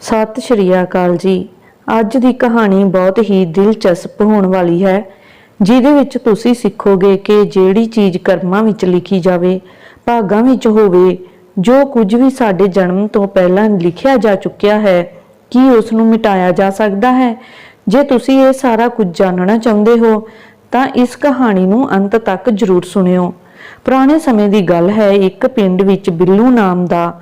ਸਤਿ ਸ਼੍ਰੀ ਅਕਾਲ ਜੀ। ਅੱਜ ਦੀ ਕਹਾਣੀ ਬਹੁਤ ਹੀ ਦਿਲਚਸਪ ਹੋਣ ਵਾਲੀ ਹੈ, ਜਿਹਦੇ ਵਿੱਚ ਤੁਸੀਂ ਸਿੱਖੋਗੇ ਕਿ ਜਿਹੜੀ ਚੀਜ਼ ਕਰਮਾਂ ਵਿੱਚ ਲਿਖੀ ਜਾਵੇ, ਭਾਗਾਂ ਵਿੱਚ ਹੋਵੇ, ਜੋ ਕੁਝ ਵੀ ਸਾਡੇ ਜਨਮ ਤੋਂ ਪਹਿਲਾਂ ਲਿਖਿਆ ਜਾ ਚੁੱਕਿਆ ਹੈ, ਕੀ ਉਸ ਨੂੰ ਮਿਟਾਇਆ ਜਾ ਸਕਦਾ ਹੈ? ਜੇ ਤੁਸੀਂ ਇਹ ਸਾਰਾ ਕੁਝ ਜਾਣਨਾ ਚਾਹੁੰਦੇ ਹੋ, ਤਾਂ ਇਸ ਕਹਾਣੀ ਨੂੰ ਅੰਤ ਤੱਕ ਜ਼ਰੂਰ ਸੁਣਿਓ। ਪੁਰਾਣੇ ਸਮੇਂ ਦੀ ਗੱਲ ਹੈ, ਇੱਕ ਪਿੰਡ ਵਿੱਚ ਬਿੱਲੂ ਨਾਮ ਦਾ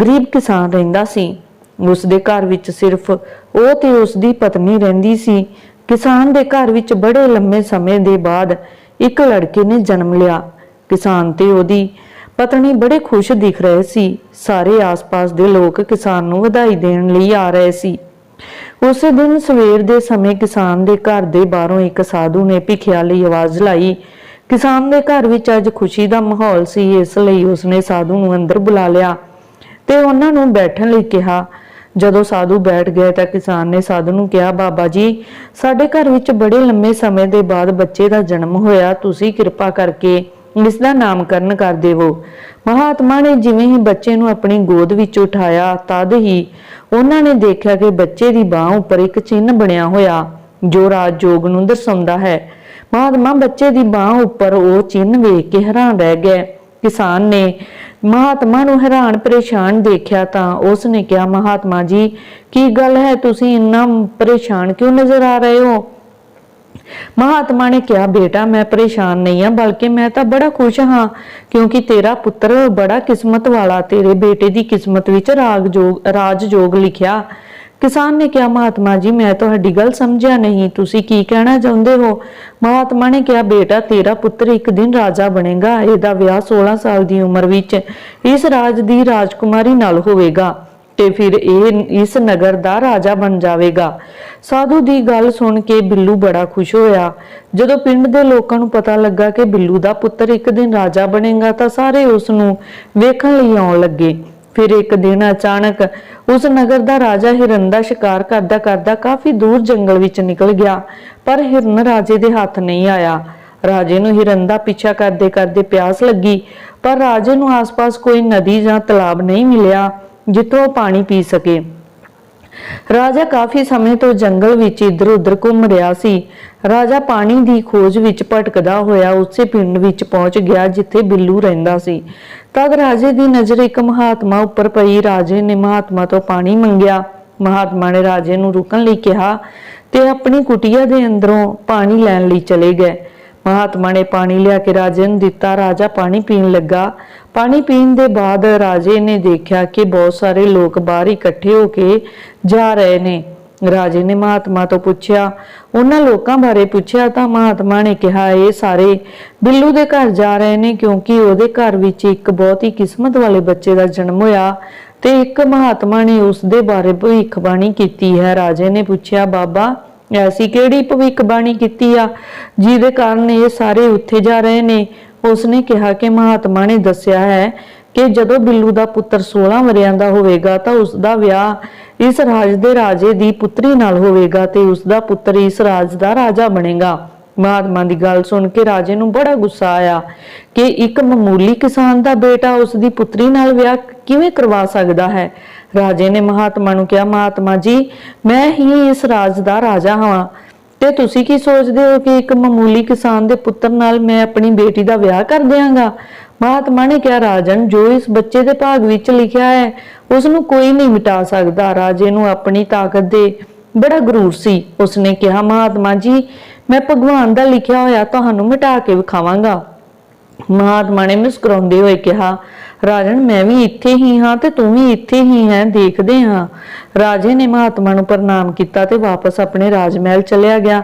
ਗਰੀਬ ਕਿਸਾਨ ਰਹਿੰਦਾ ਸੀ। ਉਸ ਦੇ ਘਰ ਵਿੱਚ ਸਿਰਫ ਉਹ ਤੇ ਉਸ ਦੀ ਪਤਨੀ ਰਹਿੰਦੀ ਸੀ। ਕਿਸਾਨ ਦੇ ਘਰ ਵਿੱਚ ਬੜੇ ਲੰਮੇ ਸਮੇਂ ਦੇ ਬਾਅਦ ਇੱਕ ਲੜਕੇ ਨੇ ਜਨਮ ਲਿਆ। ਕਿਸਾਨ ਤੇ ਉਹਦੀ ਪਤਨੀ ਬੜੇ ਖੁਸ਼ ਦਿਖ ਰਹੇ ਸੀ। ਸਾਰੇ ਆਸ-ਪਾਸ ਦੇ ਲੋਕ ਕਿਸਾਨ ਨੂੰ ਵਧਾਈ ਦੇਣ ਲਈ ਆ ਰਹੇ ਸੀ। ਉਸੇ ਦਿਨ ਸਵੇਰ ਦੇ ਸਮੇਂ ਕਿਸਾਨ ਦੇ ਘਰ ਦੇ ਬਾਹਰੋਂ ਇੱਕ ਸਾਧੂ ਨੇ ਭਿਖਿਆ ਲਈ ਆਵਾਜ਼ ਲਾਈ। ਕਿਸਾਨ ਦੇ ਘਰ ਵਿੱਚ ਅੱਜ ਖੁਸ਼ੀ ਦਾ ਮਾਹੌਲ ਸੀ। ਇਸ ਲਈ ਉਸਨੇ ਸਾਧੂ ਨੂੰ ਅੰਦਰ ਬੁਲਾ ਲਿਆ ਤੇ ਉਹਨਾਂ ਨੂੰ ਬੈਠਣ ਲਈ ਕਿਹਾ ਜਦੋਂ ਸਾਧੂ ਬੈਠ ਗਏ ਤਾਂ ਕਿਸਾਨ ਨੇ ਸਾਧੂ ਨੂੰ ਕਿਹਾ, ਬਾਬਾ ਜੀ, ਸਾਡੇ ਘਰ ਵਿੱਚ ਬੜੇ ਲੰਮੇ ਸਮੇਂ ਦੇ ਬਾਅਦ ਬੱਚੇ ਦਾ ਜਨਮ ਹੋਇਆ, ਤੁਸੀਂ ਕਿਰਪਾ ਕਰਕੇ ਇਸ ਦਾ ਨਾਮਕਰਨ ਕਰ ਦੇਵੋ। ਮਹਾਤਮਾ ਨੇ ਜਿਵੇਂ ਹੀ ਬੱਚੇ ਨੂੰ ਆਪਣੀ ਗੋਦ ਵਿੱਚ ਉਠਾਇਆ, ਤਦ ਹੀ ਉਹਨਾਂ ਨੇ ਦੇਖਿਆ ਕਿ ਬੱਚੇ ਦੀ ਬਾਹ ਉੱਪਰ ਇੱਕ ਚਿੰਨ੍ਹ ਬਣਿਆ ਹੋਇਆ, ਜੋ ਰਾਜਯੋਗ ਨੂੰ ਦਰਸਾਉਂਦਾ ਹੈ। ਮਹਾਤਮਾ ਬੱਚੇ ਦੀ ਬਾਹ ਉੱਪਰ ਉਹ ਚਿੰਨ੍ਹ ਵੇਖ ਕੇ ਹੈਰਾਨ ਰਹਿ ਗਏ। ਕਿਸਾਨ ਨੇ ਮਹਾਤਮਾ ਨੂੰ ਹੈਰਾਨ ਪਰੇਸ਼ਾਨ ਦੇਖਿਆ ਤਾਂ ਉਸ ਨੇ ਕਿਹਾ, ਮਹਾਤਮਾ ਜੀ, ਕੀ ਗੱਲ ਹੈ? ਤੁਸੀਂ ਇੰਨਾ ਪਰੇਸ਼ਾਨ ਕਿਉਂ ਨਜ਼ਰ ਆ ਰਹੇ ਹੋ? ਮਹਾਤਮਾ ਨੇ ਕਿਹਾ, ਬੇਟਾ, ਮੈਂ ਪਰੇਸ਼ਾਨ ਨਹੀਂ ਹਾਂ, ਬਲਕਿ ਮੈਂ ਤਾਂ ਬੜਾ ਖੁਸ਼ ਹਾਂ, ਕਿਉਂਕਿ ਤੇਰਾ ਪੁੱਤਰ ਬੜਾ ਕਿਸਮਤ ਵਾਲਾ, ਤੇਰੇ ਬੇਟੇ ਦੀ ਕਿਸਮਤ ਵਿੱਚ ਰਾਗ ਜੋਗ ਰਾਜ ਜੋਗ ਲਿਖਿਆ ਕਿਸਾਨ ਨੇ ਕਿਹਾ, ਮਹਾਤਮਾ ਜੀ, ਮੈਂ ਤੁਹਾਡੀ ਗੱਲ ਸਮਝਿਆ ਨਹੀਂ। ਤੁਸੀਂ ਕੀ ਕਹਿਣਾ ਚਾਹੁੰਦੇ ਹੋ? ਮਹਾਤਮਾ ਨੇ ਕਿਹਾ, ਬੇਟਾ, ਤੇਰਾ ਪੁੱਤਰ ਇੱਕ ਦਿਨ ਰਾਜਾ ਬਣੇਗਾ। ਇਹਦਾ ਵਿਆਹ 16 ਸਾਲ ਦੀ ਉਮਰ ਵਿੱਚ ਇਸ ਰਾਜ ਦੀ ਰਾਜਕੁਮਾਰੀ ਨਾਲ ਹੋਵੇਗਾ ਤੇ ਫਿਰ ਇਹ ਇਸ ਨਗਰ ਦਾ ਰਾਜਾ ਬਣ ਜਾਵੇਗਾ। ਸਾਧੂ ਦੀ ਗੱਲ ਸੁਣ ਕੇ ਬਿੱਲੂ ਬੜਾ ਖੁਸ਼ ਹੋਇਆ। ਜਦੋਂ ਪਿੰਡ ਦੇ ਲੋਕਾਂ ਨੂੰ ਪਤਾ ਲੱਗਾ ਕਿ ਬਿੱਲੂ ਦਾ ਪੁੱਤਰ ਇੱਕ ਦਿਨ ਰਾਜਾ ਬਣੇਗਾ, ਤਾਂ ਸਾਰੇ ਉਸ ਨੂੰ ਵੇਖਣ ਲਈ ਆਉਣ ਲੱਗੇ। ਫਿਰ ਇੱਕ ਦਿਨ ਅਚਾਨਕ ਉਸ ਨਗਰ ਦਾ ਰਾਜਾ ਹਿਰਨ ਦਾ ਸ਼ਿਕਾਰ ਕਰਦਾ ਕਰਦਾ ਕਾਫੀ ਦੂਰ ਜੰਗਲ ਵਿੱਚ ਨਿਕਲ ਗਿਆ, ਪਰ ਹਿਰਨ ਰਾਜੇ ਦੇ ਹੱਥ ਨਹੀਂ ਆਇਆ। ਰਾਜੇ ਨੂੰ ਹਿਰਨ ਦਾ ਪਿੱਛਾ ਕਰਦੇ ਕਰਦੇ ਪਿਆਸ ਲੱਗੀ, ਪਰ ਰਾਜੇ ਨੂੰ ਆਸ-ਪਾਸ ਕੋਈ ਨਦੀ ਜਾਂ ਤਲਾਬ ਨਹੀਂ ਮਿਲਿਆ, ਜਿੱਥੋਂ ਉਹ ਪਾਣੀ ਪੀ ਸਕੇ। ਰਾਜਾ ਕਾਫੀ ਸਮੇਂ ਤੋਂ ਜੰਗਲ ਵਿੱਚ ਇੱਧਰ-ਉੱਧਰ ਘੁੰਮ ਰਿਹਾ ਸੀ। ਰਾਜਾ ਪਾਣੀ ਦੀ ਖੋਜ ਵਿੱਚ ਭਟਕਦਾ ਹੋਇਆ ਉਸੇ ਪਿੰਡ ਵਿੱਚ ਪਹੁੰਚ ਗਿਆ ਜਿੱਥੇ ਬਿੱਲੂ ਰਹਿੰਦਾ ਸੀ। ਤਦ ਰਾਜੇ ਦੀ ਨਜ਼ਰ ਇੱਕ ਮਹਾਤਮਾ ਉੱਪਰ ਪਈ। ਰਾਜੇ ਨੇ ਮਹਾਤਮਾ ਤੋਂ ਪਾਣੀ ਮੰਗਿਆ। ਮਹਾਤਮਾ ਨੇ ਰਾਜੇ ਨੂੰ ਰੁਕਣ ਲਈ ਕਿਹਾ ਤੇ ਆਪਣੀ ਕੁਟੀਆ ਦੇ ਅੰਦਰੋਂ ਪਾਣੀ ਲੈਣ ਲਈ ਚਲੇ ਗਏ। ਮਹਾਤਮਾ ਨੇ ਪਾਣੀ ਲਿਆ ਕੇ ਰਾਜੇ ਨੂੰ ਦਿੱਤਾ। ਰਾਜਾ ਪਾਣੀ ਪੀਣ ਲੱਗਾ। ਪਾਣੀ ਪੀਣ ਦੇ ਬਾਅਦ ਰਾਜੇ ਨੇ ਦੇਖਿਆ ਕਿ ਬਹੁਤ ਸਾਰੇ ਲੋਕ ਬਾਹਰ ਇਕੱਠੇ ਹੋ ਕੇ ਜਾ ਰਹੇ ਨੇ। ਰਾਜੇ ਨੇ ਮਹਾਤਮਾ ਤੋਂ ਪੁੱਛਿਆ, ਉਹਨਾਂ ਲੋਕਾਂ ਬਾਰੇ ਪੁੱਛਿਆ ਤਾਂ ਮਹਾਤਮਾ ਨੇ ਕਿਹਾ, ਇਹ ਸਾਰੇ ਬਿੱਲੂ ਦੇ ਘਰ ਜਾ ਰਹੇ ਨੇ ਕਿਉਂਕਿ ਉਹਦੇ ਘਰ ਵਿੱਚ ਇੱਕ ਬਹੁਤ ਹੀ ਕਿਸਮਤ ਵਾਲੇ ਬੱਚੇ ਦਾ ਜਨਮ ਹੋਇਆ ਤੇ ਇੱਕ ਮਹਾਤਮਾ ਨੇ ਉਸ ਦੇ ਬਾਰੇ ਭਵਿੱਖਬਾਣੀ ਕੀਤੀ ਹੈ। ਰਾਜੇ ਨੇ ਪੁੱਛਿਆ, ਬਾਬਾ, ਐਸੀ ਕਿਹੜੀ ਭਵਿੱਖਬਾਣੀ ਕੀਤੀ ਆ ਜਿਹਦੇ ਕਾਰਨ ਇਹ ਸਾਰੇ ਉੱਥੇ ਜਾ ਰਹੇ ਨੇ? ਉਸਨੇ ਕਿਹਾ ਕਿ ਮਹਾਤਮਾ ਨੇ ਦੱਸਿਆ ਹੈ ਕਿ ਜਦੋਂ ਬਿੱਲੂ ਦਾ ਪੁੱਤਰ 16 ਵਰਿਆਂ ਦਾ ਹੋਵੇਗਾ ਤਾਂ ਉਸ ਦਾ ਵਿਆਹ ਇਸ ਰਾਜ ਦੇ ਰਾਜੇ ਦੀ ਪੁੱਤਰੀ ਨਾਲ ਹੋਵੇਗਾ ਤੇ ਉਸ ਦਾ ਪੁੱਤਰ ਇਸ ਰਾਜ ਦਾ ਰਾਜਾ ਬਣੇਗਾ। ਮਹਾਤਮਾ ਦੀ ਗੱਲ ਸੁਣ ਕੇ ਰਾਜੇ ਨੂੰ ਬੜਾ ਗੁੱਸਾ ਆਇਆ ਕਿ ਇੱਕ ਮਾਮੂਲੀ ਕਿਸਾਨ ਦਾ ਬੇਟਾ ਉਸ ਦੀ ਪੁੱਤਰੀ ਨਾਲ ਵਿਆਹ ਕਿਵੇਂ ਕਰਵਾ ਸਕਦਾ ਹੈ। ਰਾਜੇ ਨੇ ਮਹਾਤਮਾ ਨੂੰ ਕਿਹਾ, ਮਹਾਤਮਾ ਜੀ, ਮੈਂ ਹੀ ਇਸ ਰਾਜ ਦਾ ਰਾਜਾ ਹਾਂ ਤੇ ਤੁਸੀਂ ਕੀ ਸੋਚਦੇ ਹੋ ਕਿ ਇੱਕ ਮਾਮੂਲੀ ਕਿਸਾਨ ਦੇ ਪੁੱਤਰ ਨਾਲ ਮੈਂ ਆਪਣੀ ਬੇਟੀ ਦਾ ਵਿਆਹ ਕਰ ਦਿਆਂਗਾ? ਮਹਾਤਮਾ ਨੇ ਕਿਹਾ, ਰਾਜਨ, ਜੋ ਇਸ ਬੱਚੇ ਦੇ ਭਾਗ ਵਿੱਚ ਲਿਖਿਆ ਹੈ ਉਸ ਨੂੰ ਕੋਈ ਨਹੀਂ ਮਿਟਾ ਸਕਦਾ। ਰਾਜੇ ਨੂੰ ਆਪਣੀ ਤਾਕਤ ਦੇ ਬੜਾ ਗਰੂਰ ਸੀ। ਉਸਨੇ ਕਿਹਾ, ਮਹਾਤਮਾ ਜੀ, ਮੈਂ ਭਗਵਾਨ ਦਾ ਲਿਖਿਆ ਹੋਇਆ, ਤੁਹਾਨੂੰ ਮਿਟਾ ਕੇ ਵਿਖਾਵਾਂਗਾ। ਮਹਾਤਮਾ ਨੇ ਮੁਸਕਰਾਉਂਦੇ ਹੋਏ ਕਿਹਾ ਰਾਜਨ, ਮੈਂ ਵੀ ਇੱਥੇ ਹੀ ਹਾਂ ਤੇ ਤੂੰ ਵੀ ਇੱਥੇ ਹੀ ਹੈ, ਦੇਖਦੇ ਹਾਂ। ਰਾਜੇ ਨੇ ਮਹਾਤਮਾ ਨੂੰ ਪ੍ਰਣਾਮ ਕੀਤਾ ਤੇ ਵਾਪਸ ਆਪਣੇ ਰਾਜ ਮਹਿਲ ਚਲਿਆ ਗਿਆ।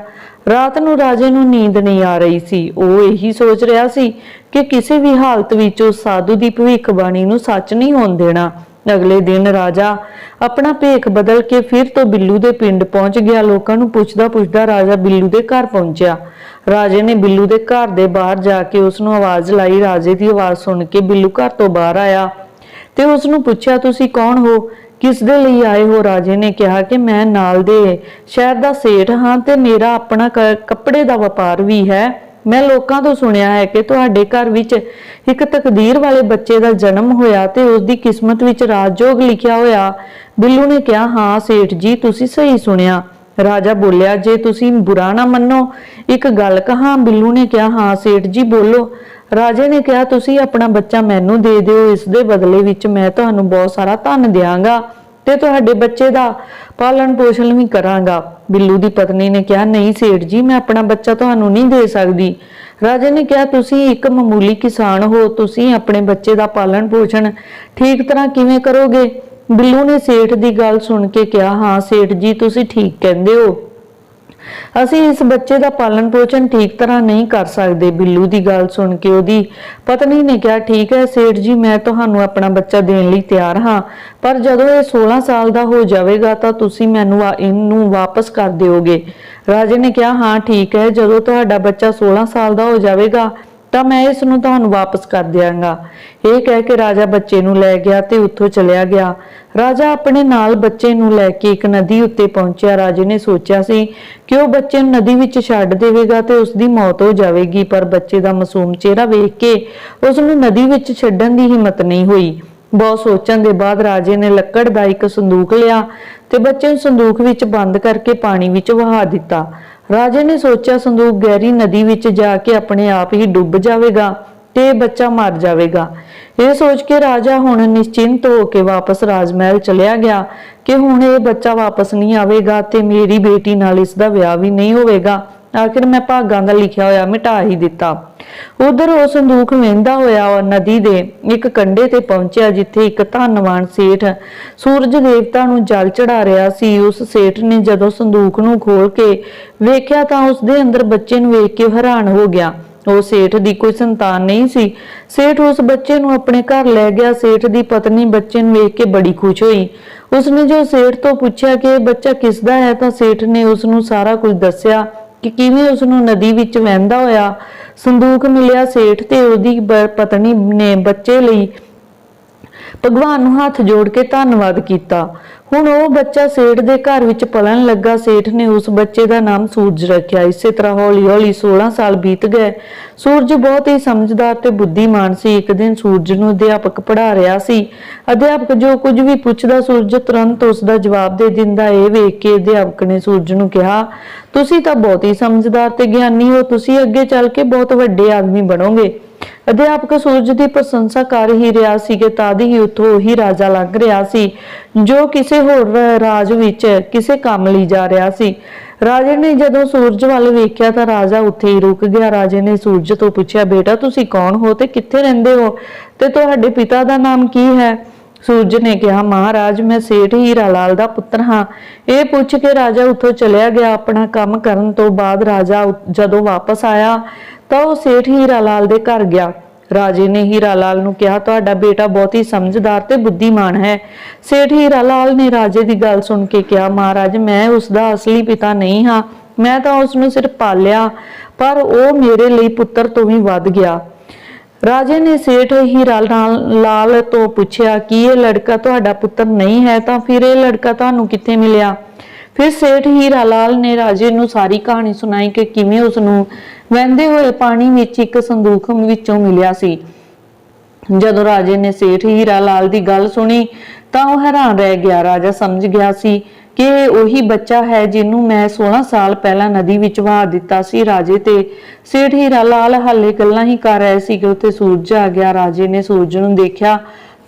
ਰਾਤ ਨੂੰ ਰਾਜੇ ਨੂੰ ਨੀਂਦ ਨਹੀਂ ਆ ਰਹੀ ਸੀ। ਉਹ ਇਹੀ ਸੋਚ ਰਿਹਾ ਸੀ ਕਿ ਕਿਸੇ ਵੀ ਹਾਲਤ ਵਿੱਚ ਉਸ ਸਾਧੂ ਦੀ ਭਵਿੱਖਬਾਣੀ ਨੂੰ ਸੱਚ ਨਹੀਂ ਹੋਣ ਦੇਣਾ। ਅਗਲੇ ਦਿਨ ਰਾਜਾ ਆਪਣਾ ਭੇਖ ਬਦਲ ਕੇ ਫਿਰ ਤੋਂ ਬਿੱਲੂ ਦੇ ਪਿੰਡ ਪਹੁੰਚ ਗਿਆ। ਲੋਕਾਂ ਨੂੰ ਪੁੱਛਦਾ ਪੁੱਛਦਾ ਰਾਜਾ ਬਿੱਲੂ ਦੇ ਘਰ ਪਹੁੰਚਿਆ। ਰਾਜੇ ਨੇ ਬਿੱਲੂ ਦੇ ਘਰ ਦੇ ਬਾਹਰ ਜਾ ਕੇ ਉਸ ਨੂੰ ਆਵਾਜ਼ ਲਾਈ। ਰਾਜੇ ਦੀ ਆਵਾਜ਼ ਸੁਣ ਕੇ ਬਿੱਲੂ ਘਰ ਤੋਂ ਬਾਹਰ ਆਇਆ ਤੇ ਉਸ ਨੂੰ ਪੁੱਛਿਆ, ਤੁਸੀਂ ਕੌਣ ਹੋ? ਕਿਸ ਦੇ ਲਈ ਆਏ ਹੋ? ਰਾਜੇ ਨੇ ਕਿਹਾ ਕਿ, ਮੈਂ ਨਾਲ ਦੇ ਸ਼ਹਿਰ ਦਾ ਸੇਠ ਹਾਂ ਤੇ ਮੇਰਾ ਆਪਣਾ ਕੱਪੜੇ ਦਾ ਵਪਾਰ ਵੀ ਹੈ। ਮੈਂ ਲੋਕਾਂ ਤੋਂ ਸੁਣਿਆ ਹੈ ਕਿ ਤੁਹਾਡੇ ਘਰ ਵਿੱਚ ਇੱਕ ਤਕਦੀਰ ਵਾਲੇ ਬੱਚੇ ਦਾ ਜਨਮ ਹੋਇਆ ਤੇ ਉਸ ਦੀ ਕਿਸਮਤ ਵਿੱਚ ਰਾਜਯੋਗ ਲਿਖਿਆ ਹੋਇਆ। ਬਿੱਲੂ ਨੇ ਕਿਹਾ, ਹਾਂ, ਸੇਠ ਜੀ, ਤੁਸੀਂ ਸਹੀ ਸੁਣਿਆ। ਰਾਜਾ ਬੋਲਿਆ, ਜੇ ਤੁਸੀਂ ਬੁਰਾ ਨਾ ਮੰਨੋ, ਇੱਕ ਗੱਲ ਕਹਾਂ? ਬਿੱਲੂ ਨੇ ਕਿਹਾ, ਹਾਂ, ਸੇਠ ਜੀ, ਬੋਲੋ। ਰਾਜੇ ਨੇ ਕਿਹਾ, ਤੁਸੀਂ ਆਪਣਾ ਬੱਚਾ ਮੈਨੂੰ ਦੇ ਦਿਓ, ਇਸ ਦੇ ਬਦਲੇ ਵਿੱਚ ਮੈਂ ਤੁਹਾਨੂੰ ਬਹੁਤ ਸਾਰਾ ਧਨ ਦਿਆਂਗਾ। ਤੇ ਤੁਹਾਡੇ ਬੱਚੇ ਦਾ ਪਾਲਣ ਪੋਸ਼ਣ ਵੀ ਕਰਾਂਗਾ। ਬਿੱਲੂ ਦੀ ਪਤਨੀ ਨੇ ਕਿਹਾ, ਨਹੀਂ ਸੇਠ ਜੀ, ਮੈਂ ਆਪਣਾ ਬੱਚਾ ਤੁਹਾਨੂੰ ਨਹੀਂ ਦੇ ਸਕਦੀ। ਰਾਜੇ ਨੇ ਕਿਹਾ, ਤੁਸੀਂ ਇੱਕ ਮਾਮੂਲੀ ਕਿਸਾਨ ਹੋ, ਤੁਸੀਂ ਆਪਣੇ ਬੱਚੇ ਦਾ ਪਾਲਣ ਪੋਸ਼ਣ ਠੀਕ ਤਰ੍ਹਾਂ ਕਿਵੇਂ ਕਰੋਗੇ? ਬਿੱਲੂ ਨੇ ਸੇਠ ਦੀ ਗੱਲ ਸੁਣ ਕੇ ਕਿਹਾ, ਹਾਂ ਸੇਠ ਜੀ, ਤੁਸੀਂ ਠੀਕ ਕਹਿੰਦੇ ਹੋ। ਅਸੀਂ ਇਸ ਬੱਚੇ ਦਾ ਪਾਲਣ ਪੋਸ਼ਣ ਠੀਕ ਤਰ੍ਹਾਂ ਨਹੀਂ ਕਰ ਸਕਦੇ, ਬਿੱਲੂ ਦੀ ਗੱਲ ਸੁਣ ਕੇ ਉਹਦੀ ਪਤਨੀ ਨੇ ਕਿਹਾ, ਠੀਕ ਹੈ ਸੇਠ ਜੀ, ਮੈਂ ਤੁਹਾਨੂੰ ਆਪਣਾ ਬੱਚਾ ਦੇਣ ਲਈ ਤਿਆਰ ਹਾਂ, ਪਰ ਜਦੋਂ ਇਹ 16 ਸਾਲ ਦਾ ਹੋ ਜਾਵੇਗਾ ਤਾਂ ਤੁਸੀਂ ਮੈਨੂੰ ਇਹਨੂੰ ਵਾਪਸ ਕਰ ਦਿਓਗੇ। ਰਾਜੇ ਨੇ ਕਿਹਾ, ਹਾਂ, ਠੀਕ ਹੈ, ਜਦੋਂ ਤੁਹਾਡਾ ਬੱਚਾ 16 ਸਾਲ ਦਾ ਹੋ ਜਾਵੇਗਾ ਤਾਂ ਮੈਂ ਇਸ ਨੂੰ ਤੁਹਾਨੂੰ ਵਾਪਸ ਕਰ ਦਿਆਂਗਾ। ਇਹ ਕਹਿ ਕੇ ਰਾਜਾ ਬੱਚੇ ਨੂੰ ਲੈ ਗਿਆ ਤੇ ਉੱਥੋਂ ਚਲਿਆ ਗਿਆ। ਰਾਜਾ ਆਪਣੇ ਨਾਲ ਬੱਚੇ ਨੂੰ ਲੈ ਕੇ ਇੱਕ ਨਦੀ ਉੱਤੇ ਪਹੁੰਚਿਆ। ਰਾਜੇ ਨੇ ਸੋਚਿਆ ਸੀ ਕਿ ਉਹ ਬੱਚੇ ਨੂੰ ਨਦੀ ਵਿੱਚ ਛੱਡ ਦੇਵੇਗਾ ਤੇ ਉਸ ਦੀ ਮੌਤ ਹੋ ਜਾਵੇਗੀ, ਪਰ ਬੱਚੇ ਦਾ ਮਾਸੂਮ ਚਿਹਰਾ ਵੇਖ ਕੇ ਉਸ ਨੂੰ ਨਦੀ ਵਿੱਚ ਛੱਡਣ ਦੀ ਹਿੰਮਤ ਨਹੀਂ ਹੋਈ। ਬਹੁਤ ਸੋਚਣ ਦੇ ਬਾਅਦ ਰਾਜੇ ਨੇ ਲੱਕੜ ਦਾ ਇੱਕ ਸੰਦੂਕ ਲਿਆ ਤੇ ਬੱਚੇ ਨੂੰ ਸੰਦੂਕ ਵਿੱਚ ਬੰਦ ਕਰਕੇ ਪਾਣੀ ਵਿੱਚ ਵਹਾ ਦਿੱਤਾ। ਰਾਜੇ ਨੇ ਸੋਚਿਆ, ਸੰਦੂਕ ਗਹਿਰੀ ਨਦੀ ਵਿੱਚ ਜਾ ਕੇ ਆਪਣੇ ਆਪ ਹੀ ਡੁੱਬ ਜਾਵੇਗਾ ਤੇ ਇਹ ਬੱਚਾ ਮਰ ਜਾਵੇਗਾ। ਇਹ ਸੋਚ ਕੇ ਰਾਜਾ ਹੁਣ ਨਿਸ਼ਚਿੰਤ ਹੋ ਕੇ ਵਾਪਸ ਰਾਜਮਹਿਲ ਚਲਿਆ ਗਿਆ ਕਿ ਹੁਣ ਇਹ ਬੱਚਾ ਵਾਪਸ ਨਹੀਂ ਆਵੇਗਾ ਤੇ ਮੇਰੀ ਬੇਟੀ ਨਾਲ ਇਸ ਦਾ ਵਿਆਹ ਵੀ ਨਹੀਂ ਹੋਵੇਗਾ। ਆਖਿਰ ਮੈਂ ਭਾਗਾਂ ਦਾ ਲਿਖਿਆ ਹੋਇਆ, ਮਿਟਾ ਹੀ ਦਿੱਤਾ। ਉਧਰ ਉਹ ਸੰਦੂਕ ਵਹਿੰਦਾ ਹੋਇਆ ਉਹ ਨਦੀ ਦੇ ਇੱਕ ਕੰਢੇ ਤੇ ਪਹੁੰਚਿਆ, ਜਿੱਥੇ ਇੱਕ ਧੰਨਵਾਨ ਸੇਠ ਸੂਰਜ ਦੇਵਤਾ ਨੂੰ ਜਲ ਚੜਾ ਰਿਹਾ ਸੀ। ਉਸ ਸੇਠ ਨੇ ਜਦੋਂ ਸੰਦੂਕ ਨੂੰ ਖੋਲ ਕੇ ਵੇਖਿਆ ਤਾਂ ਉਸ ਦੇ ਅੰਦਰ ਬੱਚੇ ਨੂੰ ਵੇਖ ਕੇ ਹੈਰਾਨ ਹੋ ਗਿਆ। ਉਹ ਸੇਠ ਦੀ ਕੋਈ ਸੰਤਾਨ ਨਹੀਂ ਸੀ। ਸੇਠ ਉਸ ਬੱਚੇ ਨੂੰ ਆਪਣੇ ਘਰ ਲੈ ਗਿਆ। ਸੇਠ ਦੀ ਪਤਨੀ ਬੱਚੇ ਨੂੰ ਵੇਖ ਕੇ ਬੜੀ ਖੁਸ਼ ਹੋਈ। ਉਸਨੇ ਜੋ ਸੇਠ ਤੋਂ ਪੁੱਛਿਆ ਕਿ ਇਹ ਬੱਚਾ ਕਿਸ ਦਾ ਹੈ, ਤਾਂ ਸੇਠ ਨੇ ਉਸ ਨੂੰ ਸਾਰਾ ਕੁਝ ਦੱਸਿਆ। ਕਿ ਕਿਵੇਂ ਉਸ ਨੂੰ ਨਦੀ ਵਿੱਚ ਵਹਿੰਦਾ ਹੋਇਆ, ਸੰਦੂਕ ਮਿਲਿਆ ਸੇਠ ਤੇ ਉਹਦੀ ਬ- ਪਤਨੀ ਨੇ ਬੱਚੇ ਲਈ ਭਗਵਾਨ ਨੂੰ ਹੱਥ ਜੋੜ ਕੇ ਧੰਨਵਾਦ ਕੀਤਾ। ਹੁਣ ਉਹ ਬੱਚਾ ਸੇਠ ਦੇ ਘਰ ਵਿੱਚ ਪਲਣ ਲੱਗਾ। ਸੇਠ ਨੇ ਉਸ ਬੱਚੇ ਦਾ ਨਾਮ ਸੂਰਜ ਰੱਖਿਆ। ਇਸੇ ਤਰ੍ਹਾਂ ਹੌਲੀ-ਹੌਲੀ 16 ਸਾਲ ਬੀਤ ਗਏ। ਸੂਰਜ ਬਹੁਤ ਹੀ ਸਮਝਦਾਰ ਤੇ ਬੁੱਧੀਮਾਨ ਸੀ। ਇੱਕ ਦਿਨ ਸੂਰਜ ਨੂੰ ਅਧਿਆਪਕ ਪੜ੍ਹਾ ਰਿਹਾ ਸੀ। ਅਧਿਆਪਕ ਜੋ ਕੁਝ ਵੀ ਪੁੱਛਦਾ, ਸੂਰਜ ਤੁਰੰਤ ਉਸ ਦਾ ਜਵਾਬ ਦੇ ਦਿੰਦਾ। ਇਹ ਵੇਖ ਕੇ ਅਧਿਆਪਕ ਨੇ ਸੂਰਜ ਨੂੰ ਕਿਹਾ ਤੁਸੀਂ ਤਾਂ ਬਹੁਤ ਹੀ ਸਮਝਦਾਰ ਤੇ ਗਿਆਨੀ ਹੋ, ਤੁਸੀਂ ਅੱਗੇ ਚੱਲ ਕੇ ਬਹੁਤ ਵੱਡੇ ਆਦਮੀ ਬਣੋਗੇ। ਅਧਿਆਪਕ ਸੂਰਜ ਦੀ ਪ੍ਰਸ਼ੰਸਾ ਕਰ ਹੀ ਰਿਹਾ ਸੀ ਕਿ ਤਦ ਹੀ ਉੱਥੋਂ ਹੀ ਰਾਜਾ ਲੰਘ ਰਿਹਾ ਸੀ, ਜੋ ਕਿਸੇ ਹੋਰ ਰਾਜ ਵਿੱਚ ਕਿਸੇ ਕੰਮ ਲਈ ਜਾ ਰਿਹਾ ਸੀ। ਰਾਜੇ ਨੇ ਜਦੋਂ ਸੂਰਜ ਵੱਲ ਵੇਖਿਆ ਤਾਂ ਰਾਜਾ ਉੱਥੇ ਹੀ ਰੁਕ ਗਿਆ। ਰਾਜੇ ਨੇ ਸੂਰਜ ਤੋਂ ਪੁੱਛਿਆ, ਬੇਟਾ, ਤੁਸੀਂ ਕੌਣ ਹੋ ਤੇ ਕਿੱਥੇ ਰਹਿੰਦੇ ਹੋ? ਤੇ ਤੁਹਾਡੇ ਪਿਤਾ ਦਾ ਨਾਮ ਕੀ ਹੈ? ਸੂਰਜ ਨੇ ਕਿਹਾ, ਮਹਾਰਾਜ, ਮੈਂ ਸੇਠ ਹੀਰਾ ਲਾਲ ਦਾ ਪੁੱਤਰ ਹਾਂ। ਇਹ ਪੁੱਛ ਕੇ ਰਾਜਾ ਉੱਥੋਂ ਚਲਿਆ ਗਿਆ। ਆਪਣਾ ਕੰਮ ਕਰਨ ਤੋਂ ਬਾਅਦ ਰਾਜਾ ਜਦੋਂ ਵਾਪਸ ਆਇਆ, ਤਾਂ ਉਹ ਸੇਠ ਹੀਰਾ ਲਾਲ ਦੇ ਘਰ ਗਿਆ। ਰਾਜੇ ਨੇ ਹੀਰਾ ਲਾਲ ਨੂੰ ਕਿਹਾ, ਤੁਹਾਡਾ ਬੇਟਾ ਬਹੁਤ ਹੀ ਸਮਝਦਾਰ ਤੇ ਬੁੱਧੀਮਾਨ ਹੈ। ਸੇਠ ਹੀਰਾ ਲਾਲ ਨੇ ਰਾਜੇ ਦੀ ਗੱਲ ਸੁਣ ਕੇ ਕਿਹਾ, ਮਹਾਰਾਜ, ਮੈਂ ਉਸ ਦਾ ਅਸਲੀ ਪਿਤਾ ਨਹੀਂ ਹਾਂ। ਮੈਂ ਤਾਂ ਉਸ ਨੂੰ ਸਿਰਫ ਪਾਲਿਆ, ਪਰ ਉਹ ਮੇਰੇ ਲਈ ਪੁੱਤਰ ਤੋਂ ਵੀ ਵੱਧ ਗਿਆ। ਰਾਜੇ ਨੇ ਸੇਠ ਹੀਰਾ ਲਾਲ- ਤੋਂ ਪੁੱਛਿਆ, ਕਿ ਇਹ ਲੜਕਾ ਤੁਹਾਡਾ ਪੁੱਤਰ ਨਹੀਂ ਹੈ? ਤਾਂ ਫਿਰ ਇਹ ਲੜਕਾ ਤੁਹਾਨੂੰ ਕਿੱਥੇ ਮਿਲਿਆ? ਫਿਰ ਸੇਠ ਹੀਰਾ ਲਾਲ ਨੇ ਰਾਜੇ ਨੂੰ ਸਾਰੀ ਕਹਾਣੀ ਸੁਣਾਈ ਕਿ ਕਿਵੇਂ ਉਸ ਨੂੰ ਵਹਿੰਦੇ ਹੋਏ ਪਾਣੀ ਵਿੱਚ ਇੱਕ ਸੰਦੂਖ ਵਿੱਚੋਂ ਮਿਲਿਆ ਸੀ। ਜਦੋਂ ਰਾਜੇ ਨੇ ਸੇਠ ਹੀਰਾ ਲਾਲ ਦੀ ਗੱਲ ਸੁਣੀ, ਤਾਂ ਉਹ ਹੈਰਾਨ ਰਹਿ ਗਿਆ। ਰਾਜਾ ਸਮਝ ਗਿਆ ਸੀ ਕਿ ਉਹੀ ਬੱਚਾ ਹੈ ਜਿਹਨੂੰ ਮੈਂ 16 ਸਾਲ ਪਹਿਲਾਂ ਨਦੀ ਵਿੱਚ ਵਹਾ ਦਿੱਤਾ ਸੀ ਰਾਜੇ ਤੇ। ਸੇਠ ਹੀਰਾ ਲਾਲ ਹਾਲੇ ਗੱਲਾਂ ਹੀ ਕਰ ਰਹੇ ਸੀ ਕਿ ਉੱਥੇ ਸੂਰਜ ਆ ਗਿਆ, ਰਾਜੇ ਨੇ ਸੂਰਜ ਨੂੰ ਦੇਖਿਆ।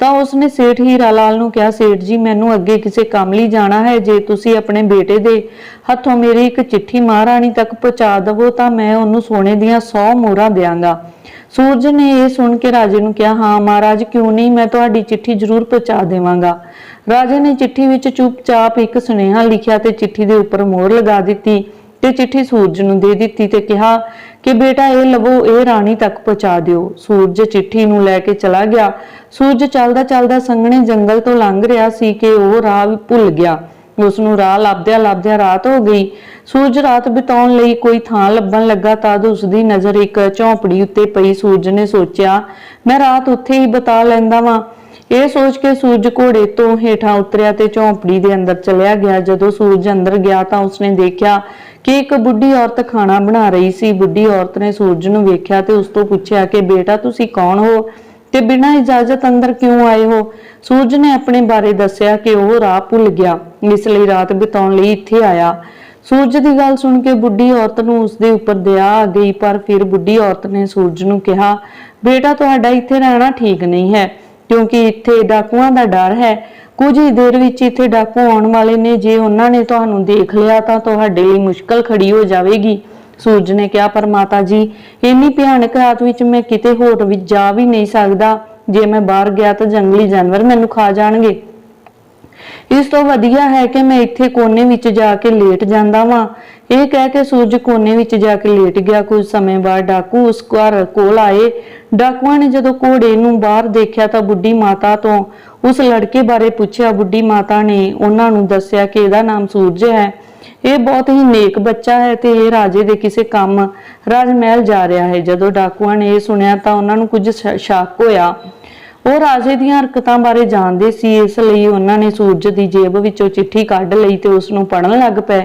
ਤਾਂ ਉਸਨੇ ਸੇਠ ਹੀਰਾ ਲਾਲ ਨੂੰ ਕਿਹਾ, ਸੇਠ ਜੀ, ਮੈਨੂੰ ਅੱਗੇ ਕਿਸੇ ਕੰਮ ਲਈ ਜਾਣਾ ਹੈ। ਜੇ ਤੁਸੀਂ ਆਪਣੇ ਬੇਟੇ ਦੇ ਹੱਥੋਂ ਮੇਰੀ ਇੱਕ ਚਿੱਠੀ ਮਹਾਰਾਣੀ ਤੱਕ ਪਹੁੰਚਾ ਦਵੋ, ਤਾਂ ਮੈਂ ਉਹਨੂੰ ਸੋਨੇ ਦੀਆਂ 100 ਮੋਹਰਾਂ ਦਿਆਂਗਾ। ਸੂਰਜ ਨੇ ਇਹ ਸੁਣ ਕੇ ਰਾਜੇ ਨੂੰ ਕਿਹਾ, ਹਾਂ ਮਹਾਰਾਜ, ਕਿਉਂ ਨਹੀਂ? ਮੈਂ ਤੁਹਾਡੀ ਚਿੱਠੀ ਜ਼ਰੂਰ ਪਹੁੰਚਾ ਦੇਵਾਂਗਾ। ਰਾਜੇ ਨੇ ਚਿੱਠੀ ਵਿੱਚ ਚੁੱਪਚਾਪ ਇੱਕ ਸੁਨੇਹਾ ਲਿਖਿਆ ਤੇ ਚਿੱਠੀ ਦੇ ਉੱਪਰ ਮੋਹਰ ਲਗਾ ਦਿੱਤੀ ਤੇ ਚਿੱਠੀ ਸੂਰਜ ਨੂੰ ਦੇ ਦਿੱਤੀ ਤੇ ਕਿਹਾ ਕਿ, ਬੇਟਾ, ਇਹ ਲਵੋ, ਇਹ ਰਾਣੀ ਤੱਕ ਪਹੁੰਚਾ ਦਿਓ। ਸੂਰਜ ਚਿੱਠੀ ਨੂੰ ਲੈ ਕੇ ਚਲਾ ਗਿਆ। ਸੂਰਜ ਚੱਲਦਾ ਚੱਲਦਾ ਸੰਘਣੇ ਜੰਗਲ ਤੋਂ ਲੰਘ ਰਿਹਾ ਸੀ ਕਿ ਉਹ ਰਾਹ ਭੁੱਲ ਗਿਆ। ਉਸ ਨੂੰ ਰਾਹ ਲੱਭਦਿਆਂ ਲੱਭਦਿਆਂ ਰਾਤ ਹੋ ਗਈ। ਸੂਰਜ ਰਾਤ ਬਿਤਾਉਣ ਲਈ ਕੋਈ ਥਾਂ ਲੱਭਣ ਲੱਗਾ ਤਦ ਉਸ ਦੀ ਨਜ਼ਰ ਇੱਕ ਝੌਂਪੜੀ ਉੱਤੇ ਪਈ ਸੂਰਜ ਨੇ ਸੋਚਿਆ, ਮੈਂ ਰਾਤ ਉੱਥੇ ਹੀ ਬਿਤਾ ਲੈਂਦਾ ਵਾਂ। ਇਹ ਸੋਚ ਕੇ ਸੂਰਜ ਘੋੜੇ ਤੋਂ ਹੇਠਾਂ ਉਤਰਿਆ ਤੇ ਝੌਂਪੜੀ ਦੇ ਅੰਦਰ ਚਲਿਆ ਗਿਆ। ਜਦੋਂ ਸੂਰਜ ਅੰਦਰ ਗਿਆ ਤਾਂ ਉਸਨੇ ਦੇਖਿਆ ਕਿ ਇੱਕ ਬੁੱਢੀ ਔਰਤ ਖਾਣਾ ਬਣਾ ਰਹੀ ਸੀ। ਬੁੱਢੀ ਔਰਤ ਨੇ ਸੂਰਜ ਨੂੰ ਵੇਖਿਆ ਤੇ ਉਸ ਤੋਂ ਪੁੱਛਿਆ ਕਿ, ਬੇਟਾ, ਤੁਸੀਂ ਕੌਣ ਹੋ? ਤੇ ਬਿਨਾਂ ਇਜਾਜ਼ਤ ਅੰਦਰ ਕਿਉਂ ਆਏ ਹੋ? ਸੂਰਜ ਨੇ ਆਪਣੇ ਬਾਰੇ ਦੱਸਿਆ ਕਿ ਉਹ ਰਾਹ ਭੁੱਲ ਗਿਆ ਇਸ ਲਈ ਰਾਤ ਬਿਤਾਉਣ ਲਈ ਇੱਥੇ ਆਇਆ। ਸੂਰਜ ਦੀ ਗੱਲ ਸੁਣ ਕੇ ਬੁੱਢੀ ਔਰਤ ਨੂੰ ਉਸ ਦੇ ਉੱਪਰ ਦਇਆ ਆ ਗਈ, ਪਰ ਫਿਰ ਬੁੱਢੀ ਔਰਤ ਨੇ ਸੂਰਜ ਨੂੰ ਕਿਹਾ, ਬੇਟਾ, ਤੁਹਾਡਾ ਇੱਥੇ ਰਹਿਣਾ ਠੀਕ ਨਹੀਂ ਹੈ, ਕਿਉਂਕਿ ਇੱਥੇ ਡਾਕੂਆਂ ਦਾ ਡਰ ਹੈ। ਕੁਝ ਹੀ ਦੇਰ ਵਿੱਚ ਇੱਥੇ ਡਾਕੂ ਆਉਣ ਵਾਲੇ ਨੇ, ਜੇ ਉਹਨਾਂ ਨੇ ਤੁਹਾਨੂੰ ਦੇਖ ਲਿਆ ਤਾਂ ਤੁਹਾਡੇ ਲਈ ਮੁਸ਼ਕਲ ਖੜੀ ਹੋ ਜਾਵੇਗੀ। ਸੂਰਜ ਨੇ ਕਿਹਾ, ਪਰ ਮਾਤਾ ਜੀ, ਇੰਨੀ ਭਿਆਨਕ ਰਾਤ ਵਿੱਚ ਮੈਂ ਕਿਤੇ ਹੋਰ ਵੀ ਜਾ ਵੀ ਨਹੀਂ ਸਕਦਾ। ਜੇ ਮੈਂ ਬਾਹਰ ਗਿਆ ਤਾਂ ਜੰਗਲੀ ਜਾਨਵਰ ਮੈਨੂੰ ਖਾ ਜਾਣਗੇ। ਇਸ ਤੋਂ ਵਧੀਆ ਹੈ ਕਿ ਮੈਂ ਇੱਥੇ ਕੋਨੇ ਵਿੱਚ ਜਾ ਕੇ ਲੇਟ ਜਾਂਦਾ ਵਾਂ। ਇਹ ਕਹਿ ਕੇ ਸੂਰਜ ਕੋਨੇ ਵਿੱਚ ਜਾ ਕੇ ਲੇਟ ਗਿਆ। ਕੁਝ ਸਮੇਂ ਬਾਅਦ ਡਾਕੂ ਉਸ ਘਰ ਕੋਲ ਆਏ। ਡਾਕੂਆਂ ਨੇ ਜਦੋਂ ਘੋੜੇ ਨੂੰ ਬਾਹਰ ਦੇਖਿਆ ਤਾਂ ਬੁੱਢੀ ਮਾਤਾ ਤੋਂ ਉਸ ਲੜਕੇ ਬਾਰੇ ਪੁੱਛਿਆ। ਬੁੱਢੀ ਮਾਤਾ ਨੇ ਉਹਨਾਂ ਨੂੰ ਦੱਸਿਆ ਕਿ ਇਹਦਾ ਨਾਮ ਸੂਰਜ ਹੈ। ਇਹ ਬਹੁਤ ਹੀ ਨੇਕ ਬੱਚਾ ਹੈ ਤੇ ਇਹ ਰਾਜੇ ਦੇ ਕਿਸੇ ਕੰਮ ਰਾਜ ਮਹਿਲ ਜਾ ਰਿਹਾ ਹੈ। ਜਦੋਂ ਡਾਕੂਆਂ ਨੇ ਇਹ ਸੁਣਿਆ ਤਾਂ ਉਹਨਾਂ ਨੂੰ ਕੁਝ ਸ਼ੱਕ ਹੋਇਆ। ਉਹ ਰਾਜੇ ਦੀਆਂ ਹਰਕਤਾਂ ਬਾਰੇ ਜਾਣਦੇ ਸੀ, ਇਸ ਲਈ ਉਹਨਾਂ ਨੇ ਸੂਰਜ ਦੀ ਜੇਬ ਵਿੱਚੋਂ ਚਿੱਠੀ ਕੱਢ ਲਈ ਤੇ ਉਸ ਨੂੰ ਪੜਨ ਲੱਗ ਪਏ।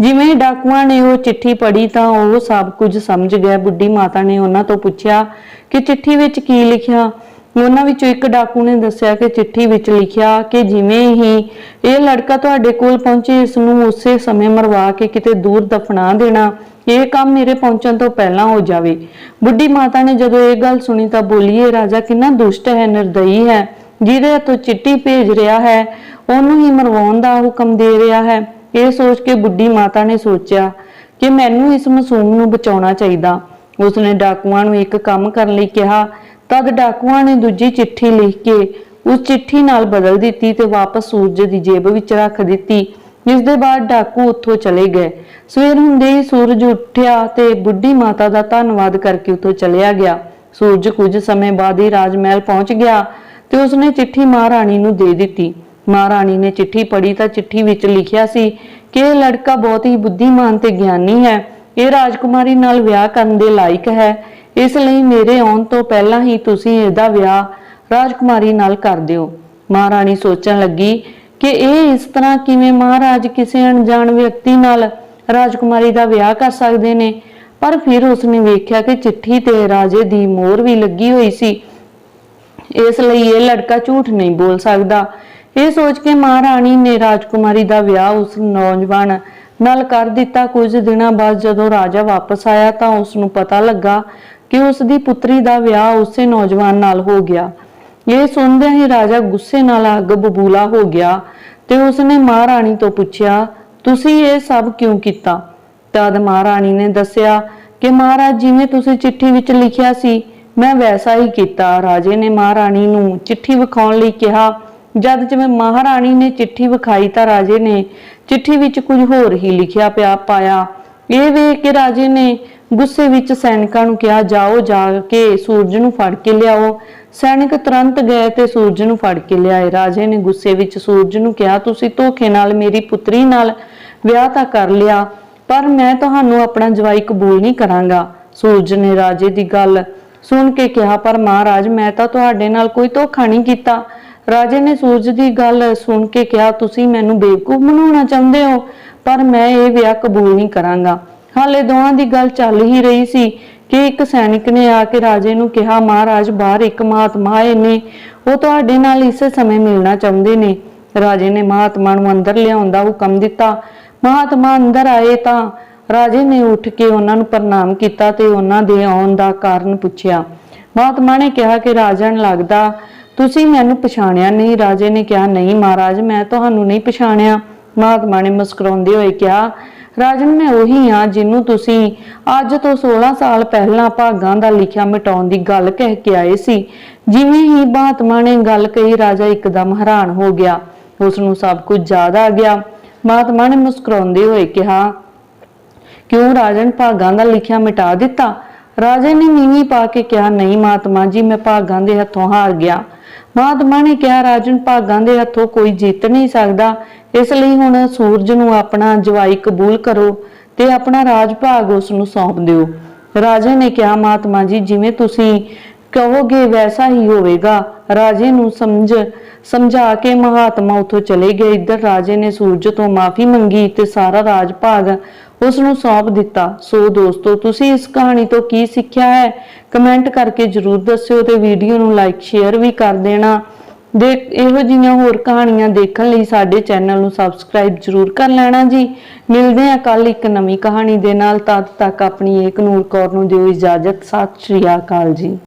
ਜਿਵੇਂ ਡਾਕੂਆਂ ਨੇ ਉਹ ਚਿੱਠੀ ਪੜ੍ਹੀ ਤਾਂ ਉਹ ਸਭ ਕੁਝ ਸਮਝ ਗਿਆ ਬੁੱਢੀ ਮਾਤਾ ਨੇ ਉਹਨਾਂ ਤੋਂ ਪੁੱਛਿਆ ਕਿ ਚਿੱਠੀ ਵਿੱਚ ਕੀ ਲਿਖਿਆ? ਉਹਨਾਂ ਵਿੱਚੋਂ ਇੱਕ ਡਾਕੂ ਨੇ ਦੱਸਿਆ ਕਿ ਚਿੱਠੀ ਵਿੱਚ ਲਿਖਿਆ ਕਿ ਜਿਵੇਂ ਹੀ ਇਹ ਲੜਕਾ ਤੁਹਾਡੇ ਕੋਲ ਪਹੁੰਚੇ ਇਸ ਨੂੰ ਉਸੇ ਸਮੇਂ ਮਰਵਾ ਕੇ ਕਿਤੇ ਦੂਰ ਦਫਨਾ ਦੇਣਾ, ਇਹ ਕੰਮ ਮੇਰੇ ਪਹੁੰਚਣ ਤੋਂ ਪਹਿਲਾਂ ਹੋ ਜਾਵੇ। ਬੁੱਢੀ ਮਾਤਾ ਨੇ ਜਦੋਂ ਇਹ ਗੱਲ ਸੁਣੀ ਤਾਂ ਬੋਲੀ ਇਹ ਰਾਜਾ, ਕਿੰਨਾ ਦੁਸ਼ਟ ਹੈ, ਨਿਰਦਈ ਹੈ। ਜਿਹਦੇ ਹੱਥੋਂ ਚਿੱਠੀ ਭੇਜ ਰਿਹਾ ਹੈ, ਉਹਨੂੰ ਹੀ ਮਰਵਾਉਣ ਦਾ ਹੁਕਮ ਦੇ ਰਿਹਾ ਹੈ। ਇਹ ਸੋਚ ਕੇ ਬੁੱਢੀ ਮਾਤਾ ਨੇ ਸੋਚਿਆ ਕਿ ਮੈਨੂੰ ਇਸ ਮਾਸੂਮ ਨੂੰ ਬਚਾਉਣਾ ਚਾਹੀਦਾ। ਉਸਨੇ ਡਾਕੂਆਂ ਨੂੰ ਇੱਕ ਕੰਮ ਕਰਨ ਲਈ ਕਿਹਾ ਤਦ ਡਾਕੂਆਂ ਨੇ ਦੂਜੀ ਚਿੱਠੀ ਲਿਖ ਕੇ ਉਸ ਚਿੱਠੀ ਨਾਲ ਬਦਲ ਦਿੱਤੀ ਤੇ ਵਾਪਸ ਸੂਰਜ ਦੀ ਜੇਬ ਵਿੱਚ ਰੱਖ ਦਿੱਤੀ ਇਸ ਦੇ ਬਾਅਦ ਡਾਕੂ ਉੱਥੋਂ ਚਲੇ ਗਏ। ਸਵੇਰ ਹੁੰਦੇ ਹੀ ਸੂਰਜ ਉੱਠਿਆ ਤੇ ਬੁੱਢੀ ਮਾਤਾ ਦਾ ਧੰਨਵਾਦ ਕਰਕੇ ਉੱਥੋਂ ਚਲਿਆ ਗਿਆ। ਸੂਰਜ ਕੁਝ ਸਮੇਂ ਬਾਅਦ ਹੀ ਰਾਜ ਮਹਿਲ ਪਹੁੰਚ ਗਿਆ ਤੇ ਉਸਨੇ ਚਿੱਠੀ ਮਹਾਰਾਣੀ ਨੂੰ ਦੇ ਦਿੱਤੀ। ਮਹਾਰਾਣੀ ਨੇ ਚਿੱਠੀ ਪੜ੍ਹੀ ਤਾਂ ਚਿੱਠੀ ਵਿੱਚ ਲਿਖਿਆ ਸੀ ਕਿ ਇਹ ਲੜਕਾ ਬਹੁਤ ਹੀ ਬੁੱਧੀਮਾਨ ਤੇ ਗਿਆਨੀ ਹੈ। ਇਹ ਰਾਜਕੁਮਾਰੀ ਨਾਲ ਵਿਆਹ ਕਰਨ ਦੇ ਲਾਇਕ ਹੈ। ਇਸ ਲਈ ਮੇਰੇ ਆਉਣ ਤੋਂ ਪਹਿਲਾਂ ਹੀ ਤੁਸੀਂ ਇਹਦਾ ਵਿਆਹ ਰਾਜਕੁਮਾਰੀ ਨਾਲ ਕਰ ਦਿਓ। ਮਹਾਰਾਣੀ ਸੋਚਣ ਲੱਗੀ ਕਿ ਇਹ ਇਸ ਤਰ੍ਹਾਂ ਕਿਵੇਂ ਮਹਾਰਾਜ ਕਿਸੇ ਅਣਜਾਣ ਵਿਅਕਤੀ ਨਾਲ ਰਾਜਕੁਮਾਰੀ ਦਾ ਵਿਆਹ ਕਰ ਸਕਦੇ ਨੇ। ਪਰ ਫਿਰ ਉਸਨੇ ਵੇਖਿਆ ਕਿ ਚਿੱਠੀ ਤੇ ਰਾਜੇ ਦੀ ਮੋਹਰ ਵੀ ਲੱਗੀ ਹੋਈ ਸੀ। ਇਸ ਲਈ ਇਹ ਲੜਕਾ ਝੂਠ ਨਹੀਂ ਬੋਲ ਸਕਦਾ। ਇਹ ਸੋਚ ਕੇ ਮਹਾਰਾਣੀ ਨੇ ਰਾਜਕੁਮਾਰੀ ਦਾ ਵਿਆਹ ਉਸ ਨੌਜਵਾਨ ਨਾਲ ਕਰ ਦਿੱਤਾ। ਕੁਝ ਦਿਨਾਂ ਬਾਅਦ ਜਦੋਂ ਰਾਜਾ ਵਾਪਸ ਆਇਆ ਤਾਂ ਉਸ ਨੂੰ ਪਤਾ ਲੱਗਾ ਕਿ ਉਸ ਦੀ ਪੁੱਤਰੀ ਦਾ ਵਿਆਹ ਉਸੇ ਨੌਜਵਾਨ ਨਾਲ ਹੋ ਗਿਆ। ਇਹ ਸੁਣਦਿਆਂ ਹੀ ਰਾਜਾ ਗੁੱਸੇ ਨਾਲ ਅੱਗ ਬਬੂਲਾ ਹੋ ਗਿਆ ਤੇ ਉਸਨੇ ਮਹਾਰਾਣੀ ਤੋਂ ਪੁੱਛਿਆ, ਤੁਸੀਂ ਇਹ ਸਭ ਕਿਉਂ ਕੀਤਾ? ਤਦ ਮਹਾਰਾਣੀ ਨੇ ਦੱਸਿਆ ਕਿ ਮਹਾਰਾਜ, ਜਿਵੇਂ ਤੁਸੀਂ ਚਿੱਠੀ ਵਿੱਚ ਲਿਖਿਆ ਸੀ, ਮੈਂ ਵੈਸਾ ਹੀ ਕੀਤਾ। ਰਾਜੇ ਨੇ ਮਹਾਰਾਣੀ ਨੂੰ ਚਿੱਠੀ ਵਿਖਾਉਣ ਲਈ ਕਿਹਾ। ਜਦ ਜਿਵੇਂ ਮਹਾਰਾਣੀ ਨੇ ਚਿੱਠੀ ਵਿਖਾਈ ਤਾਂ ਰਾਜੇ ਨੇ ਚਿੱਠੀ ਵਿੱਚ ਕੁਝ ਹੋਰ ਹੀ ਲਿਖਿਆ ਪਿਆ ਪਾਇਆ। ਇਹ ਵੇਖ ਕੇ ਰਾਜੇ ਨੇ ਗੁੱਸੇ ਵਿੱਚ ਸੈਨਿਕਾਂ ਨੂੰ ਕਿਹਾ, ਜਾਓ, ਜਾ ਕੇ ਸੂਰਜ ਨੂੰ ਫੜ ਕੇ ਲਿਆਓ। ਸੈਨਿਕ ਤੁਰੰਤ ਗਏ ਤੇ ਸੂਰਜ ਨੂੰ ਫੜ ਕੇ ਲਿਆਏ। ਰਾਜੇ ਨੇ ਗੁੱਸੇ ਵਿੱਚ ਸੂਰਜ ਨੂੰ ਕਿਹਾ, ਤੁਸੀਂ ਧੋਖੇ ਨਾਲ ਮੇਰੀ ਪੁੱਤਰੀ ਨਾਲ ਵਿਆਹ ਤਾਂ ਕਰ ਲਿਆ, ਪਰ ਮੈਂ ਤੁਹਾਨੂੰ ਆਪਣਾ ਜਵਾਈ ਕਬੂਲ ਨਹੀਂ ਕਰਾਂਗਾ। ਸੂਰਜ ਨੇ ਰਾਜੇ ਦੀ ਗੱਲ ਸੁਣ ਕੇ ਕਿਹਾ, ਪਰ ਮਹਾਰਾਜ, ਮੈਂ ਤਾਂ ਤੁਹਾਡੇ ਨਾਲ ਕੋਈ ਧੋਖਾ ਨਹੀਂ ਕੀਤਾ। ਰਾਜੇ ਨੇ ਸੂਰਜ ਦੀ ਗੱਲ ਸੁਣ ਕੇ ਕਿਹਾ, ਤੁਸੀਂ ਮੈਨੂੰ ਬੇਵਕੂਫ ਬਣਾਉਣਾ ਚਾਹੁੰਦੇ ਹੋ, ਪਰ ਮੈਂ ਇਹ ਵਿਆਹ ਕਬੂਲ ਨਹੀਂ ਕਰਾਂਗਾ। ਹਾਲੇ ਦੋਵਾਂ ਦੀ ਗੱਲ ਚੱਲ ਹੀ ਰਹੀ ਸੀ ਕਿ ਇੱਕ ਸੈਨਿਕ ਨੇ ਆ ਕੇ ਰਾਜੇ ਨੂੰ ਕਿਹਾ, ਮਹਾਰਾਜ, ਬਾਹਰ ਇੱਕ ਮਹਾਤਮਾ ਆਏ ਨੇ, ਉਹ ਤੁਹਾਡੇ ਨਾਲ ਇਸੇ ਸਮੇਂ ਮਿਲਣਾ ਚਾਹੁੰਦੇ ਨੇ। ਰਾਜੇ ਨੇ ਮਹਾਤਮਾ ਨੂੰ ਅੰਦਰ ਲਿਆਉਣ ਦਾ ਹੁਕਮ ਦਿੱਤਾ। ਮਹਾਤਮਾ ਅੰਦਰ ਆਏ ਤਾਂ ਰਾਜੇ ਨੇ ਉੱਠ ਕੇ ਉਹਨਾਂ ਨੂੰ ਪ੍ਰਣਾਮ ਕੀਤਾ ਤੇ ਉਹਨਾਂ ਦੇ ਆਉਣ ਦਾ ਕਾਰਨ ਪੁੱਛਿਆ। ਮਹਾਤਮਾ ਨੇ ਕਿਹਾ ਕਿ ਰਾਜਨ ਲੱਗਦਾ ਤੁਸੀਂ ਮੈਨੂੰ ਪਛਾਣਿਆ ਨਹੀਂ, ਰਾਜੇ ਨੇ ਕਿਹਾ, ਨਹੀਂ ਮਹਾਰਾਜ, ਮੈਂ ਤੁਹਾਨੂੰ ਨਹੀਂ ਪਛਾਣਿਆ। ਮਹਾਤਮਾ ਨੇ ਮੁਸਕਰਾਉਂਦੇ ਹੋਏ ਕਿਹਾ, ਰਾਜਨ, ਮੈਂ ਉਹੀ ਹਾਂ ਜਿਹਨੂੰ ਤੁਸੀਂ ਅੱਜ ਤੋਂ 16 ਸਾਲ ਪਹਿਲਾਂ ਭਾਗਾਂ ਦਾ ਲਿਖਿਆ ਮਿਟਾਉਣ ਦੀ ਗੱਲ ਕਹਿ ਕੇ ਆਏ ਸੀ। ਜਿਵੇਂ ਹੀ ਮਹਾਤਮਾ ਨੇ ਗੱਲ ਕਹੀ, ਰਾਜਾ ਇੱਕਦਮ ਹੈਰਾਨ ਹੋ ਗਿਆ। ਉਸ ਨੂੰ ਸਭ ਕੁਝ ਯਾਦ ਆ ਗਿਆ। ਮਹਾਤਮਾ ਨੇ ਮੁਸਕਰਾਉਂਦੇ ਹੋਏ ਕਿਹਾ, ਕਿਉਂ ਰਾਜਨ, ਭਾਗਾਂ ਦਾ ਲਿਖਿਆ ਮਿਟਾ ਦਿੱਤਾ? ਰਾਜੇ ਨੇ ਨੀਵੀਂ ਪਾ ਕੇ ਕਿਹਾ, ਨਹੀਂ ਮਹਾਤਮਾ ਜੀ, ਮੈਂ ਭਾਗਾਂ ਦੇ ਹੱਥੋਂ ਹਾਰ ਗਿਆ। ਮਹਾਤਮਾ ਨੇ ਕਿਹਾ, ਰਾਜਨ, ਭਾਗਾਂ ਦੇ ਹੱਥੋਂ ਕੋਈ ਜਿੱਤ ਨਹੀਂ ਸਕਦਾ। ਇਸ ਲਈ ਹੁਣ ਸੂਰਜ ਨੂੰ ਆਪਣਾ ਜਵਾਈ ਕਬੂਲ ਕਰੋ ਤੇ ਆਪਣਾ ਰਾਜ ਭਾਗ ਉਸ ਨੂੰ ਸੌਂਪ ਦਿਓ। ਰਾਜੇ ਨੇ ਕਿਹਾ, ਮਹਾਤਮਾ ਜੀ, ਜਿਵੇਂ ਤੁਸੀਂ ਕਹੋਗੇ, ਵੈਸਾ ਹੀ ਹੋਵੇਗਾ। ਰਾਜੇ ਨੂੰ ਸਮਝ, ਸਮਝਾ ਕੇ ਮਹਾਤਮਾ ਉੱਥੋਂ ਚਲੇ ਗਏ। ਇੱਧਰ ਰਾਜੇ ਨੇ ਸੂਰਜ ਤੋਂ ਮਾਫੀ ਮੰਗੀ ਤੇ ਸਾਰਾ ਰਾਜ ਭਾਗ ਉਸ ਨੂੰ ਸੌਂਪ ਦਿੱਤਾ। ਸੋ ਦੋਸਤੋ, ਤੁਸੀਂ ਇਸ ਕਹਾਣੀ ਤੋਂ ਕੀ ਸਿੱਖਿਆ ਹੈ? ਕਮੈਂਟ ਕਰਕੇ ਜਰੂਰ ਦੱਸਿਓ ਤੇ ਵੀਡੀਓ ਨੂੰ ਲਾਈਕ, ਸ਼ੇਅਰ ਵੀ ਕਰ ਦੇਣਾ। ਦੇ ਇਹੋ ਜਿਹੀਆਂ ਹੋਰ ਕਹਾਣੀਆਂ ਦੇਖਣ ਲਈ ਸਾਡੇ ਚੈਨਲ ਨੂੰ ਸਬਸਕ੍ਰਾਈਬ ਜਰੂਰ ਕਰ ਲੈਣਾ ਜੀ। ਮਿਲਦੇ ਹਾਂ ਕੱਲ ਇੱਕ ਨਵੀਂ ਕਹਾਣੀ ਦੇ ਨਾਲ। ਤਦ ਤੱਕ ਆਪਣੀ ਏਕ ਨੂਰ ਕੌਰ ਨੂੰ ਦਿਓ ਇਜਾਜ਼ਤ। ਸਤਿ ਸ਼੍ਰੀ ਅਕਾਲ ਜੀ।